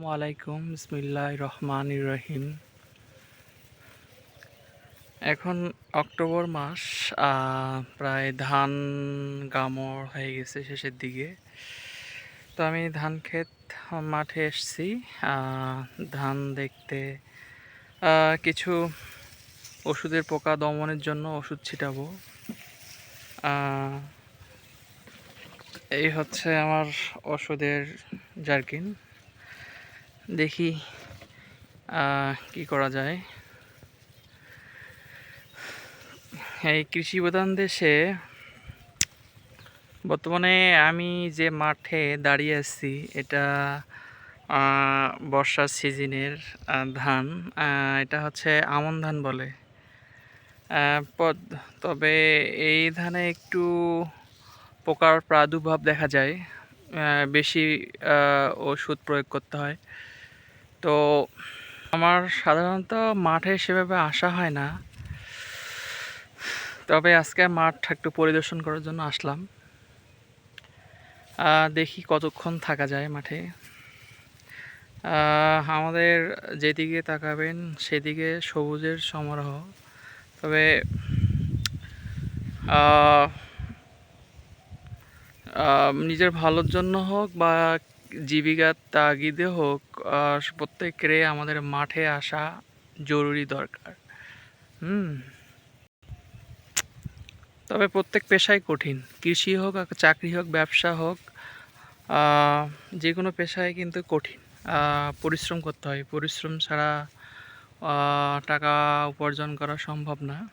আসসালামু আলাইকুম বিসমিল্লাহ রহমান রহিম। এখন অক্টোবর মাস প্রায় ধান গামর হয়ে গেছে শেষের দিকে। তো আমি ধান ক্ষেত মাঠে এসেছি ধান দেখতে কিছু ওষুধের পোকা দমনের জন্য ওষুধ ছিটাবো। এই হচ্ছে আমার ওষুধের জার্কিন। দেখি কি করা যায়। এই কৃষি প্রধান দেশে বর্তমানে আমি যে মাঠে দাঁড়িয়ে আছি, এটা বর্ষার সিজনের ধান এটা হচ্ছে আমন ধান বলে। পদ- তবে এই ধানে একটু পোকার প্রাদুর্ভাব দেখা যায় বেশি ওষুধ প্রয়োগ করতে হয়। তো আমার সাধারণত মাঠে সেভাবে আসা হয় না। তবে আজকে মাঠ একটু পরিদর্শন করার জন্য আসলাম। দেখি কতক্ষণ থাকা যায় মাঠে। আমাদের যেদিকে তাকাবেন সেদিকে সবুজের সমারোহ। তবে নিজের ভালোর জন্য হোক বা জীবিকার তাগিদে হোক প্রত্যেকেরে আমাদের মাঠে আসা জরুরি দরকার। হুম। তবে প্রত্যেক পেশাই কঠিন। কৃষি হোক চাকরি হোক, ব্যবসা হোক যে কোনো পেশায় কিন্তু কঠিন। পরিশ্রম করতে হয়। পরিশ্রম ছাড়া টাকা উপার্জন করা সম্ভব না।